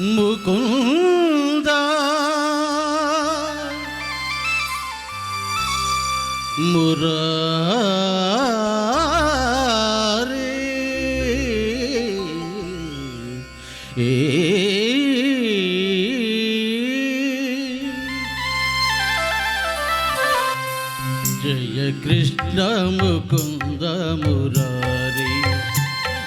ముకుంద. మురారి. జయ కృష్ణ ముకుంద మురారి.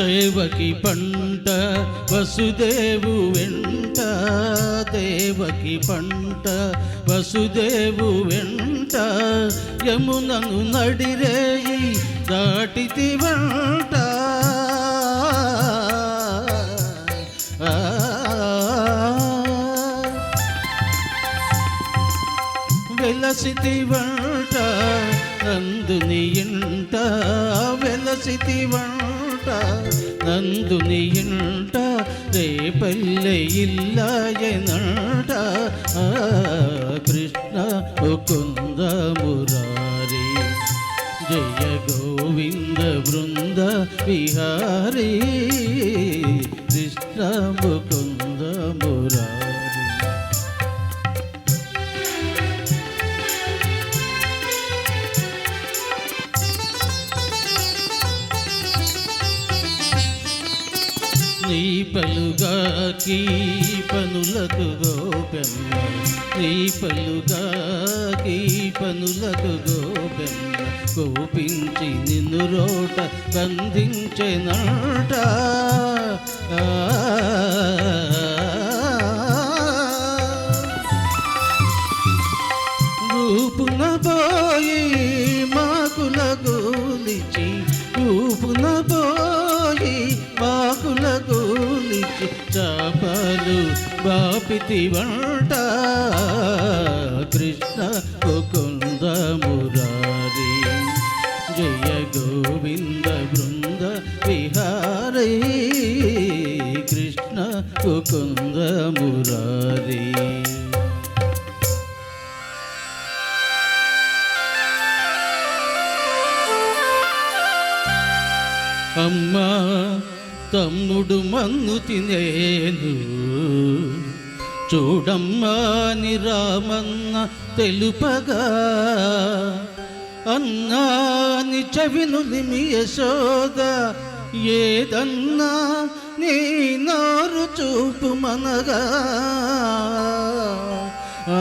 దేవకి పంట వసుదేవు వెంట. దేవకి పంట వసుదేవు వెంట. యమునను నడిరేయి దాటితి వెంట. వెలసితి వంట నందుని ఇంట. వెలసితి వంట. నందుని ఇంట రేపల్లె ఇల్లాయనంట. నీ పలుగా కీ పనులకు గోపెమ్మ. నీ పలుగా కీ పనులకు గోపెమ్మ. కోపించి నిన్ను రోట బంధించెనట ఆ, బాపితి వంట కృష్ణ ముకుంద మురారి. జయ గోవింద బృంద విహారీ కృష్ణ ముకుంద మురారి. అమ్మా తమ్ముడు మన్ను తినేను. చూడమ్మా నిరామన్న తెలుపగా. అన్నాని చెవిను నిమి యశోద ఏదన్నా నీ నోరు చూపు మనగా. ఆ,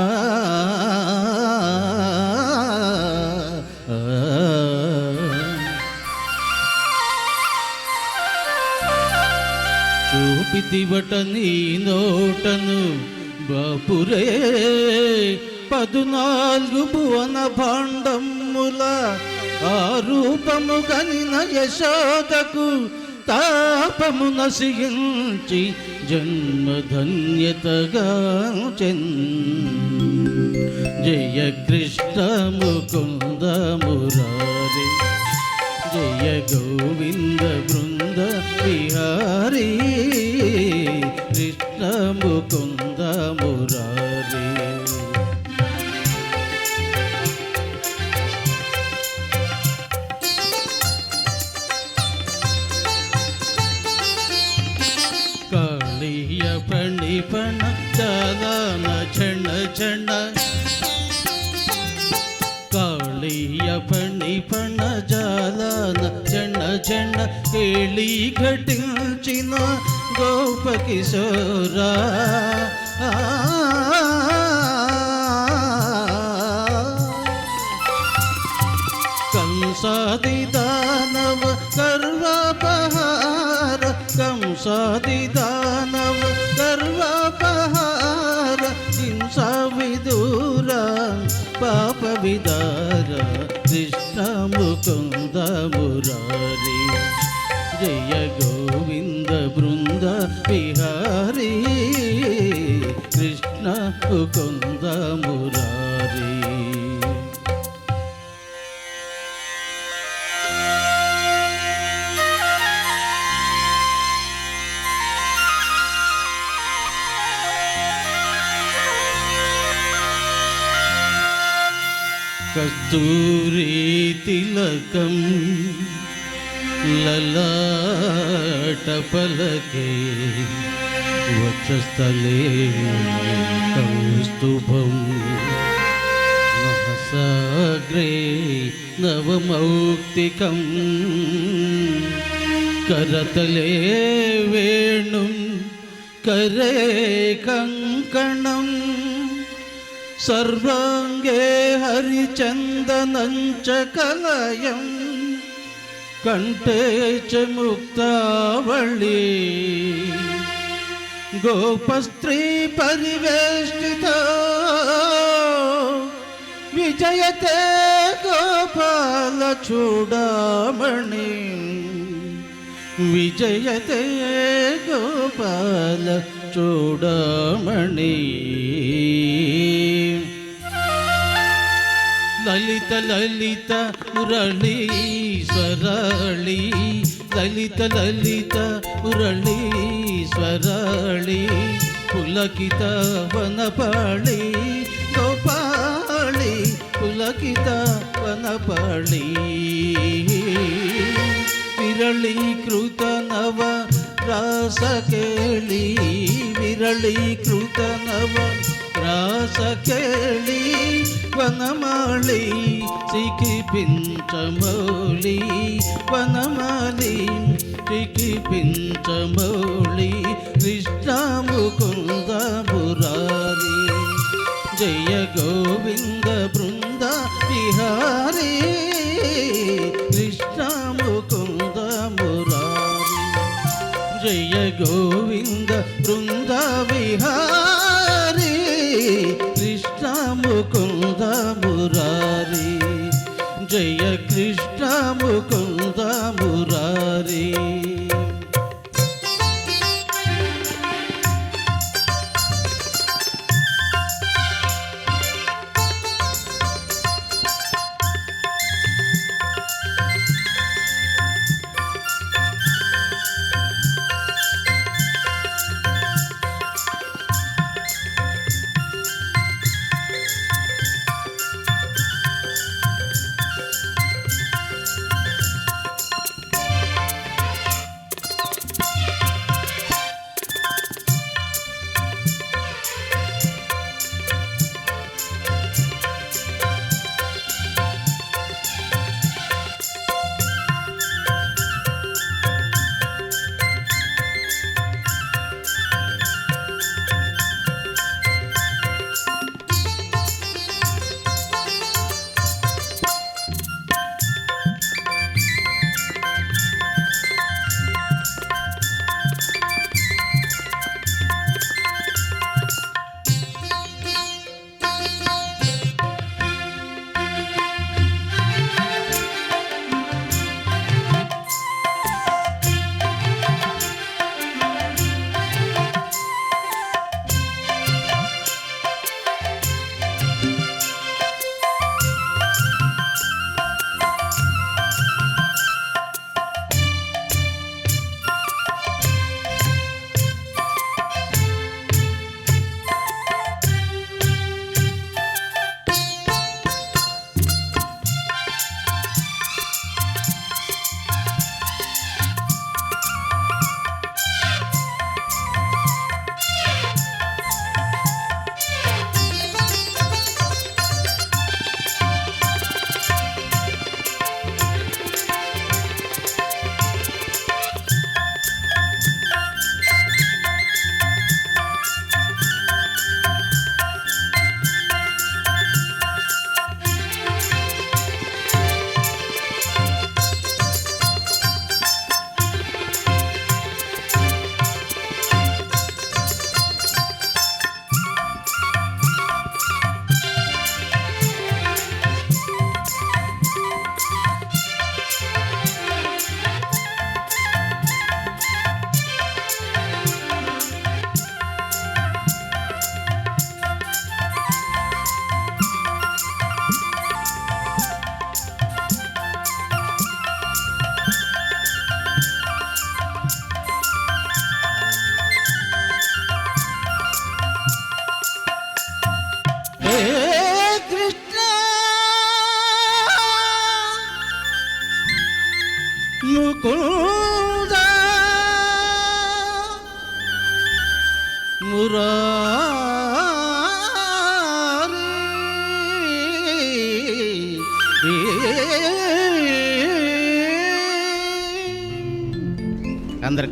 చూపితివట నీ నోటను బాపురే పదునాలుగు భువన భాండముల ఆ రూపము గనిన యశోదకు తాపము నశించి జన్మధన్యతగా చెన్ జయ కృష్ణ ముకుంద మురారి జయ గోవింద బృంద విహార ஜன ಕಾಳಿಯ ಪಣಿ ಪಣ ಜಾಲನ ಜನ ಜನ ಕೇಳಿ ಘಟಿಂಚಿನ ಗೋಪ ಕಿಶೋರ ಕಂಸಾದಿ ದಾನವ ಸರ್ವಪಹಾರ ಕಂಸಾದಿ ದಾನವ పాప విదార కృష్ణ ముకుంద మురారి జయ గోవింద బృంద విహారీ. కృష్ణ ముకుంద మురారీ കസ്തൂരി തിലകം ലലാട്ടപലകേ വക്ഷസ്ഥലേ കൗസ്തുഭം. സഗ്രേ നവമൗക്തികം. കരതലേ വേണു കരേ കങ്കണം. सर्वाङ्गे हरिचन्दनं च कलयं कण्ठे च मुक्तावळी गोपस्त्री परिवेष्टिता विजयते गोपालचूडामणि ಲಲಿತ ಲಲಿತ ಉರಳಿ ಸ್ವರಳಿ ಲಲಿತ ಲಲಿತ ಉರಳಿ ಸ್ವರಳಿ ಪುಲಕಿತ ವನಪಾಳಿ ಗೋಪಾಳಿ. ಪುಲಕಿತ ವನಪಾಳಿ. ವಿರಳಿ ಕೃತ ನವ ರಾಸ ಕೇಳಿ. ವಿರಳಿ ಕೃತ ನವ రాసకేళి వనమాళి సికి పించమౌళి వనమాలి సికి పించమౌళి కృష్ణముకుంద మురారి జయ గో జయ కృష్ణ ముకుంద మురారీ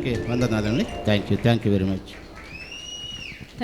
అందరికీ వందనాలండి. Thank you thank you very much